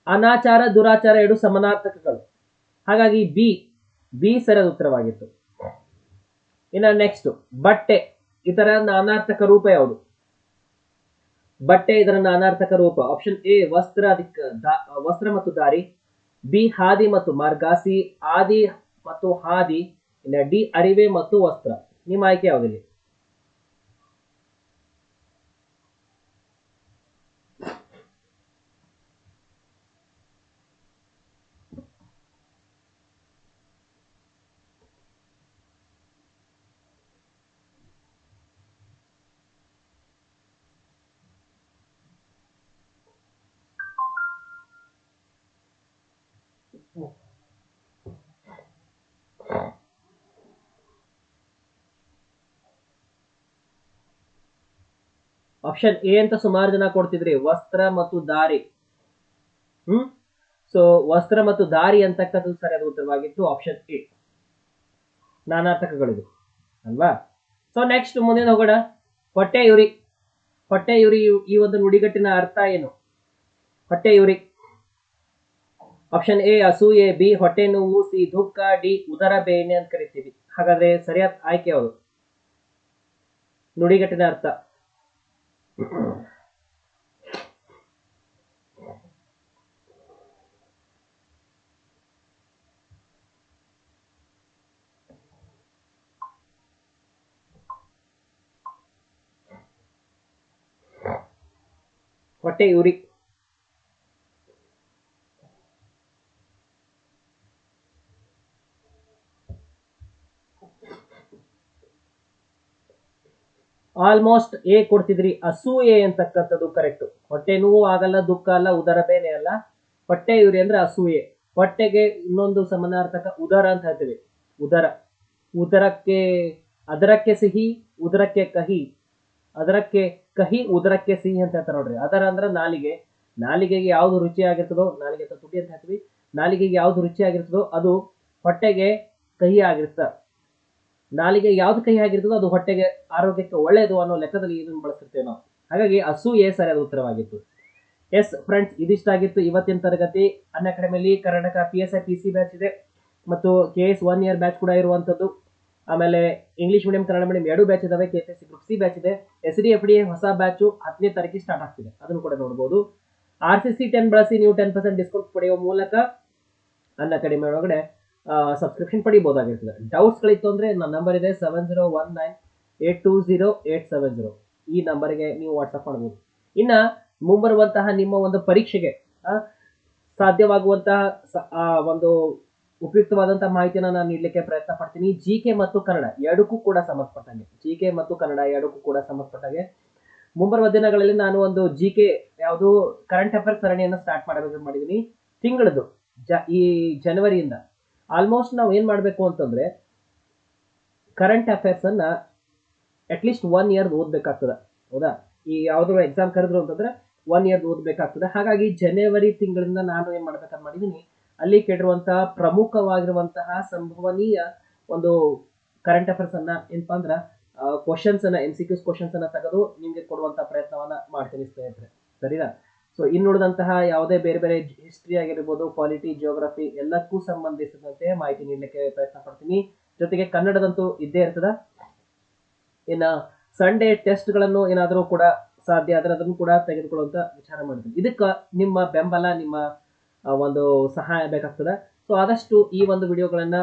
ಅನಾಚಾರ, ದುರಾಚಾರ ಎರಡು ಸಮಾನಾರ್ಥಕಗಳು. ಹಾಗಾಗಿ ಬಿ ಬಿ ಸರಿಯಾದ ಉತ್ತರವಾಗಿತ್ತು. ಇನ್ನ ನೆಕ್ಸ್ಟ್, ಬಟ್ಟೆ. ಇದರ ನಾನಾರ್ಥಕ ರೂಪ ಯಾವುದು? ಬಟ್ಟೆ ಇದರ ನಾನಾರ್ಥಕ ರೂಪ. ಆಪ್ಷನ್ ಎ ವಸ್ತ್ರ ವಸ್ತ್ರ ಮತ್ತು ದಾರಿ. ಬಿ ಹಾದಿ ಮತ್ತು ಮಾರ್ಗ. ಸಿ ಆದಿ ಮತ್ತು ಹಾದಿ. ಇಲ್ಲ ಡಿ ಅರಿವೆ ಮತ್ತು ವಸ್ತ್ರ. ನಿಮ್ಮ ಆಯ್ಕೆ ಯಾವುದಿಲ್ಲ ಆಪ್ಷನ್ ಎ ಅಂತ ಸುಮಾರು ಜನ ಕೊಡ್ತಿದ್ರಿ, ವಸ್ತ್ರ ಮತ್ತು ದಾರಿ. ಹ್ಮ್? ಸೊ ವಸ್ತ್ರ ಮತ್ತು ದಾರಿ ಅಂತಕ್ಕಂಥದ್ದು ಸರಿಯಾದ ಉತ್ತರವಾಗಿತ್ತು ಆಪ್ಷನ್ ಎ ನಾನಾರ್ಥಕಗಳಿದು, ಅಲ್ವಾ? ಸೊ ನೆಕ್ಸ್ಟ್ ಮುಂದಿನ ಹೋಗೋಣ ಹೊಟ್ಟೆ ಯುರಿ ಹೊಟ್ಟೆ ಯುರಿ ಈ ಒಂದು ನುಡಿಗಟ್ಟಿನ ಅರ್ಥ ಏನು? ಹೊಟ್ಟೆ ಯುರಿ ಆಪ್ಷನ್ ಎ ಅಸೂಯೆ ಬಿ ಹೊಟ್ಟೆ ನೋವು ಸಿ ದುಃಖ ಡಿ ಉದರ ಬೇನೆ ಅಂತ ಕರಿತೀವಿ. ಹಾಗಾದ್ರೆ ಸರಿಯಾದ ಆಯ್ಕೆ ಯಾವುದು? ನುಡಿಗಟ್ಟಿನ ಅರ್ಥ. ಹೊಟ್ಟೆ ಯುರಿ ಆಲ್ಮೋಸ್ಟ್ ಎ ಕೊಡ್ತಿದ್ರಿ ಅಸೂಯೆ ಅಂತಕ್ಕಂಥದ್ದು ಕರೆಕ್ಟ್ ಹೊಟ್ಟೆ ನೋವು ಆಗಲ್ಲ, ದುಃಖ ಅಲ್ಲ, ಉದರ ಬೇನೆ ಅಲ್ಲ. ಹೊಟ್ಟೆ ಇವ್ರಿ ಅಂದ್ರೆ ಅಸೂಯೆ ಹೊಟ್ಟೆಗೆ ಇನ್ನೊಂದು ಸಮಾನಾರ್ಥಕ ಉದರ ಅಂತ ಹೇಳ್ತೀವಿ. ಉದರ. ಉದರಕ್ಕೆ, ಅದರಕ್ಕೆ ಸಿಹಿ, ಉದರಕ್ಕೆ ಕಹಿ. ಅದರಕ್ಕೆ ಕಹಿ, ಉದರಕ್ಕೆ ಸಿಹಿ ಅಂತ ಹೇಳ್ತಾರೆ ನೋಡ್ರಿ. ಅದರ ಅಂದ್ರೆ ನಾಲಿಗೆ. ನಾಲಿಗೆಗೆ ಯಾವ್ದು ರುಚಿ ಆಗಿರ್ತದೋ, ನಾಲಿಗೆ ತುಟಿ ಅಂತ ಹೇಳ್ತೀವಿ. ನಾಲಿಗೆಗೆ ಯಾವ್ದು ರುಚಿ ಆಗಿರ್ತದೋ, ಅದು ಹೊಟ್ಟೆಗೆ ಕಹಿ ಆಗಿರ್ತ. ನಾಲಿಗೆ ಯಾವ್ದು ಕಹಿ ಆಗಿರ್ತದೋ ಅದು ಹೊಟ್ಟೆಗೆ ಆರೋಗ್ಯಕ್ಕೆ ಒಳ್ಳೆಯದು ಅನ್ನೋ ಲೆಕ್ಕದಲ್ಲಿ ಇದನ್ನು ಬಳಸಿರ್ತೇವೆ ನಾವು. ಹಾಗಾಗಿ ಅಸೂಯೆ ಅದು ಉತ್ತರವಾಗಿತ್ತು. ಎಸ್ ಫ್ರೆಂಡ್ಸ್ ಇದಿಷ್ಟಾಗಿತ್ತು ಇವತ್ತಿನ ತರಗತಿ. ಅನ್ ಅಕಾಡೆಮಿಯಲ್ಲಿ Karnataka P S I P C batch ಇದೆ. ಮತ್ತು K S one year batch ಕೂಡ ಇರುವಂಥದ್ದು ಆಮೇಲೆ ಇಂಗ್ಲೀಷ್ ಮೀಡಿಯಂ ಕನ್ನಡ ಮೀಡಿಯಂ ಎರಡು ಬ್ಯಾಚ್ ಇದಾವೆ. K S C group C batch ಇದೆ. ಎಸ್ ಡಿ ಎಫ್ ಡಿ ಹೊಸ ಬ್ಯಾಚು ಹತ್ತನೇ ತಾರೀಕಿಗೆ ಸ್ಟಾರ್ಟ್ ಆಗ್ತಿದೆ. ಅದನ್ನು ಕೂಡ ನೋಡ್ಬೋದು. ಆರ್ ಸಿ ಸಿ ಟೆನ್ ಬಳಸಿ ನೀವು ಟೆನ್ ಪರ್ಸೆಂಟ್ ಡಿಸ್ಕೌಂಟ್ ಪಡೆಯುವ ಮೂಲಕ ಅನ್ನ ಅಕಾಡೆಮಿ ಒಳಗಡೆ ಸಬ್ಸ್ಕ್ರಿಪ್ಷನ್ ಪಡಿಬೋದಾಗಿರ್ತದೆ ಡೌಟ್ಸ್ಗಳಿತ್ತು ಅಂದರೆ ನನ್ನ ನಂಬರ್ ಇದೆ seven zero one nine eight two zero eight seven zero ಈ ನಂಬರ್ಗೆ ನೀವು ವಾಟ್ಸಪ್ ಮಾಡ್ಬೋದು. ಇನ್ನು ಮುಂಬರುವಂತಹ ನಿಮ್ಮ ಒಂದು ಪರೀಕ್ಷೆಗೆ ಸಾಧ್ಯವಾಗುವಂತಹ ಒಂದು ಉಪಯುಕ್ತವಾದಂತಹ ಮಾಹಿತಿನ ನಾನು ನೀಡಲಿಕ್ಕೆ ಪ್ರಯತ್ನ ಪಡ್ತೀನಿ. ಜಿ ಕೆ ಮತ್ತು ಕನ್ನಡ ಎರಡಕ್ಕೂ ಕೂಡ ಸಂಬಂಧಪಟ್ಟಂಗೆ ಜಿ ಕೆ ಮತ್ತು ಕನ್ನಡ ಎರಡಕ್ಕೂ ಕೂಡ ಸಂಬಂಧಪಟ್ಟಂಗೆ ಮುಂಬರುವ ದಿನಗಳಲ್ಲಿ ನಾನು ಒಂದು ಜಿ ಕೆ ಯಾವುದು ಕರೆಂಟ್ ಅಫೇರ್ಸ್ ಸರಣಿಯನ್ನು ಸ್ಟಾರ್ಟ್ ಮಾಡಬೇಕು ಮಾಡಿದ್ದೀನಿ ತಿಂಗಳದು ಜ, ಈ ಜನವರಿಯಿಂದ ಆಲ್ಮೋಸ್ಟ್ ನಾವು ಏನು ಮಾಡಬೇಕು ಅಂತಂದ್ರೆ ಕರೆಂಟ್ ಅಫೇರ್ಸ್ ಅನ್ನ ಅಟ್ಲೀಸ್ಟ್ ಒನ್ ಇಯರ್ ಓದಬೇಕಾಗ್ತದೆ. ಹೌದಾ? ಈ ಯಾವುದಾದ್ರು ಎಕ್ಸಾಮ್ ಕರೆದ್ರು ಅಂತಂದ್ರೆ ಒನ್ ಇಯರ್ ಓದಬೇಕಾಗ್ತದೆ. ಹಾಗಾಗಿ ಜನವರಿ ತಿಂಗಳಿಂದ ನಾನು ಏನು ಮಾಡ್ಬೇಕಂತ ಮಾಡಿದ್ದೀನಿ ಅಲ್ಲಿ ಕೇಳಿರುವಂತಹ ಪ್ರಮುಖವಾಗಿರುವಂತಹ ಸಂಭವನೀಯ ಒಂದು ಕರೆಂಟ್ ಅಫೇರ್ಸ್ ಏನಪ್ಪ ಅಂದ್ರೆ ಅಂದ್ರ ಕ್ವಶನ್ಸ್ ಅನ್ನ ಎಂ ಸಿ ಕ್ಯೂಸ್ ಕ್ವಶನ್ಸ್ ಅನ್ನ ತೆಗೆದು ನಿಮಗೆ ಕೊಡುವಂಥ ಪ್ರಯತ್ನವನ್ನ ಮಾಡ್ತೀನಿ ಸ್ನೇಹಿತರೆ. ಸರಿನಾ? ಸೊ ಇನ್ನುಳಿದಂತಹ ಯಾವುದೇ ಬೇರೆ ಬೇರೆ ಹಿಸ್ಟ್ರಿ ಆಗಿರ್ಬೋದು ಪಾಲಿಟಿ ಜಿಯೋಗ್ರಫಿ ಎಲ್ಲಕ್ಕೂ ಸಂಬಂಧಿಸಿದಂತೆ ಮಾಹಿತಿ ನೀಡಲಿಕ್ಕೆ ಪ್ರಯತ್ನ ಪಡ್ತೀನಿ. ಜೊತೆಗೆ ಕನ್ನಡದಂತೂ ಇದ್ದೇ ಇರ್ತದ. ಇನ್ನ ಸಂಡೇ ಟೆಸ್ಟ್ಗಳನ್ನು ಏನಾದರೂ ಕೂಡ ಸಾಧ್ಯ ಆದರೆ ಅದನ್ನು ಕೂಡ ತೆಗೆದುಕೊಳ್ಳುವಂತ ವಿಚಾರ ಮಾಡ್ತೀನಿ. ಇದಕ್ಕೆ ನಿಮ್ಮ ಬೆಂಬಲ, ನಿಮ್ಮ ಒಂದು ಸಹಾಯ ಬೇಕಾಗ್ತದೆ. ಸೊ ಆದಷ್ಟು ಈ ಒಂದು ವಿಡಿಯೋಗಳನ್ನ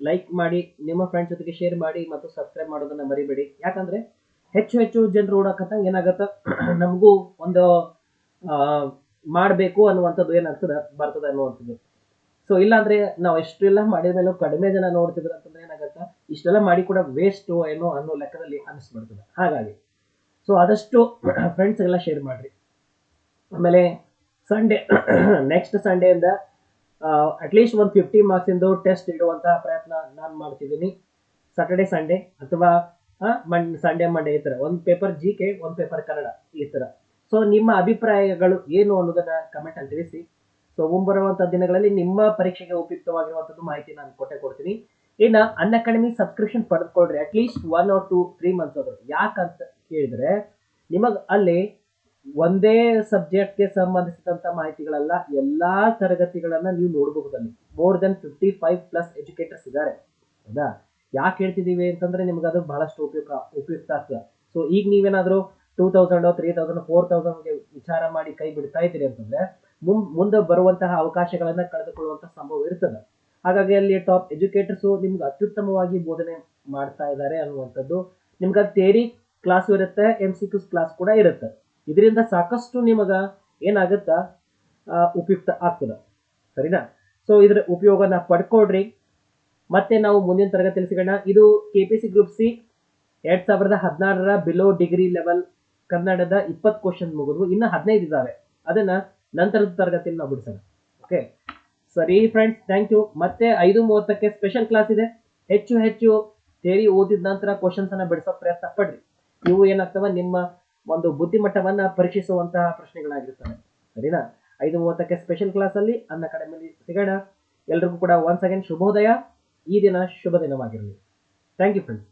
ಲೈಕ್ ಮಾಡಿ, ನಿಮ್ಮ ಫ್ರೆಂಡ್ಸ್ ಜೊತೆಗೆ ಶೇರ್ ಮಾಡಿ ಮತ್ತು ಸಬ್ಸ್ಕ್ರೈಬ್ ಮಾಡೋದನ್ನ ಮರಿಬೇಡಿ. ಯಾಕಂದ್ರೆ ಹೆಚ್ಚು ಹೆಚ್ಚು ಜನರು ಓಡಾಕತ್ತ ಏನಾಗತ್ತ? ನಮಗೂ ಒಂದು ಮಾಡಬೇಕು ಅನ್ನುವಂಥದ್ದು ಏನಾಗ್ತದೆ ಬರ್ತದೆ ಅನ್ನುವಂಥದ್ದು. ಸೊ ಇಲ್ಲಾಂದ್ರೆ ನಾವು ಎಷ್ಟೆಲ್ಲ ಮಾಡಿದ ಮೇಲೆ ಕಡಿಮೆ ಜನ ನೋಡ್ತಿದ್ರು ಅಂತಂದ್ರೆ ಏನಾಗುತ್ತೆ? ಇಷ್ಟೆಲ್ಲ ಮಾಡಿ ಕೂಡ ವೇಸ್ಟ್ ಏನೋ ಅನ್ನೋ ಲೆಕ್ಕದಲ್ಲಿ ಅನಿಸ್ಬಿಡ್ತದೆ. ಹಾಗಾಗಿ ಸೊ ಆದಷ್ಟು ಫ್ರೆಂಡ್ಸ್ಗೆಲ್ಲ ಶೇರ್ ಮಾಡ್ರಿ. ಆಮೇಲೆ ಸಂಡೇ ನೆಕ್ಸ್ಟ್ ಸಂಡೇಯಿಂದ ಅಟ್ಲೀಸ್ಟ್ ಒಂದು ಫಿಫ್ಟಿ ಮಾರ್ಕ್ಸ್ ಇಂದು ಟೆಸ್ಟ್ ಇಡುವಂತಹ ಪ್ರಯತ್ನ ನಾನು ಮಾಡ್ತಿದ್ದೀನಿ. ಸಾಟರ್ಡೆ ಸಂಡೇ ಅಥವಾ ಮಂಡ್ ಸಂಡೇ ಮಂಡೇ ಈ ಥರ ಒಂದು ಪೇಪರ್ ಜಿ ಕೆ ಒಂದು ಪೇಪರ್ ಕನ್ನಡ ಈ ಥರ ಸೊ ನಿಮ್ಮ ಅಭಿಪ್ರಾಯಗಳು ಏನು ಅನ್ನೋದನ್ನ ಕಮೆಂಟ್ ಅಲ್ಲಿ ತಿಳಿಸಿ. ಸೊ ಮುಂಬರುವಂತಹ ದಿನಗಳಲ್ಲಿ ನಿಮ್ಮ ಪರೀಕ್ಷೆಗೆ ಉಪಯುಕ್ತವಾಗಿರುವಂತದ್ದು ಮಾಹಿತಿ ನಾನು ಕೊಟ್ಟೆ ಕೊಡ್ತೀನಿ. ಇನ್ನ Unacademy subscription ಪಡೆದುಕೊಳ್ರಿ at least one or two three months ಆದ್ರು. ಯಾಕಂತ ಕೇಳಿದ್ರೆ, ನಿಮಗ್ ಅಲ್ಲಿ ಒಂದೇ ಸಬ್ಜೆಕ್ಟ್ಗೆ ಸಂಬಂಧಿಸಿದಂತ ಮಾಹಿತಿಗಳೆಲ್ಲ, ಎಲ್ಲಾ ತರಗತಿಗಳನ್ನ ನೀವು ನೋಡಬಹುದಲ್ಲಿ. More than fifty five plus educators ಇದ್ದಾರೆ. ಹೌದಾ? ಯಾಕೆ ಹೇಳ್ತಿದೀವಿ ಅಂತಂದ್ರೆ ನಿಮ್ಗೆ ಅದು ಬಹಳಷ್ಟು ಉಪಯುಕ್ತ ಉಪಯುಕ್ತ ಆಗ್ತದೆ. ಸೊ ಈಗ ನೀವೇನಾದ್ರೂ two thousand three thousand four ತೌಸಂಡ್ಗೆ ವಿಚಾರ ಮಾಡಿ ಕೈ ಬಿಡ್ತಾ ಇದ್ದೀರಿ ಅಂತಂದ್ರೆ, ಮುಂದೆ ಬರುವಂತಹ ಅವಕಾಶಗಳನ್ನ ಕಳೆದುಕೊಳ್ಳುವಂತಹ ಸಂಭವ ಇರ್ತದೆ. ಹಾಗಾಗಿ ಅಲ್ಲಿ ಟಾಪ್ ಎಜುಕೇಟರ್ಸ್ ನಿಮ್ಗೆ ಅತ್ಯುತ್ತಮವಾಗಿ ಬೋಧನೆ ಮಾಡ್ತಾ ಇದ್ದಾರೆ ಅನ್ನುವಂಥದ್ದು ನಿಮ್ಗೆ ಥೇರಿ ಕ್ಲಾಸ್ ಇರುತ್ತೆ ಎಂ ಸಿ ಕ್ಯೂಸ್ ಕ್ಲಾಸ್ ಕೂಡ ಇರುತ್ತೆ. ಇದರಿಂದ ಸಾಕಷ್ಟು ನಿಮಗ ಏನಾಗುತ್ತಾ ಉಪಯುಕ್ತ ಆಗ್ತದೆ. ಸರಿನಾ? ಸೊ ಇದ್ರ ಉಪಯೋಗನ ಪಡ್ಕೊಡ್ರಿ ಮತ್ತೆ ನಾವು ಮುಂದಿನ ತರಗತಿ ಸಿಗೋಣ. ಇದು K P C group C ಎರಡ್ ಸಾವಿರದ ಹದಿನಾರರ ಬಿಲೋ ಡಿಗ್ರಿ ಲೆವೆಲ್ ಕನ್ನಡದ ಇಪ್ಪತ್ತು ಕ್ವಶನ್ ಮುಗಿದ್ವು, ಇನ್ನು ಹದಿನೈದು ಇದ್ದಾವೆ ಅದನ್ನ ನಂತರದ ತರಗತಿಯಲ್ಲಿ ನಾವು ಬಿಡಿಸೋಣ. ಓಕೆ ಸರಿ ಫ್ರೆಂಡ್ಸ್ ಥ್ಯಾಂಕ್ ಯು ಮತ್ತೆ ಐದು ಮೂವತ್ತಕ್ಕೆ ಸ್ಪೆಷಲ್ ಕ್ಲಾಸ್ ಇದೆ. ಹೆಚ್ಚು ಹೆಚ್ಚು ಥೇರಿ ಓದಿದ ನಂತರ ಕ್ವಶನ್ಸ್ ಅನ್ನ ಬಿಡಿಸೋ ಪ್ರಯತ್ನ ಪಡ್ರಿ. ಇವು ಏನಾಗ್ತವೆ? ನಿಮ್ಮ ಒಂದು ಬುದ್ಧಿಮಟ್ಟವನ್ನ ಪರೀಕ್ಷಿಸುವಂತಹ ಪ್ರಶ್ನೆಗಳಾಗಿರ್ತವೆ. ಸರಿನಾ? ಐದು ಮೂವತ್ತಕ್ಕೆ ಸ್ಪೆಷಲ್ ಕ್ಲಾಸ್ ಅಲ್ಲಿ ಅನ್ನ ಮೇಲೆ ಸಿಗೋಣ. ಎಲ್ರಿಗೂ ಕೂಡ ಒನ್ಸ್ ಅಗೇನ್ ಶುಭೋದಯ. ಈ ದಿನ ಶುಭ ದಿನವಾಗಿರಲಿ ಥ್ಯಾಂಕ್ ಯು ಫ್ರೆಂಡ್ಸ್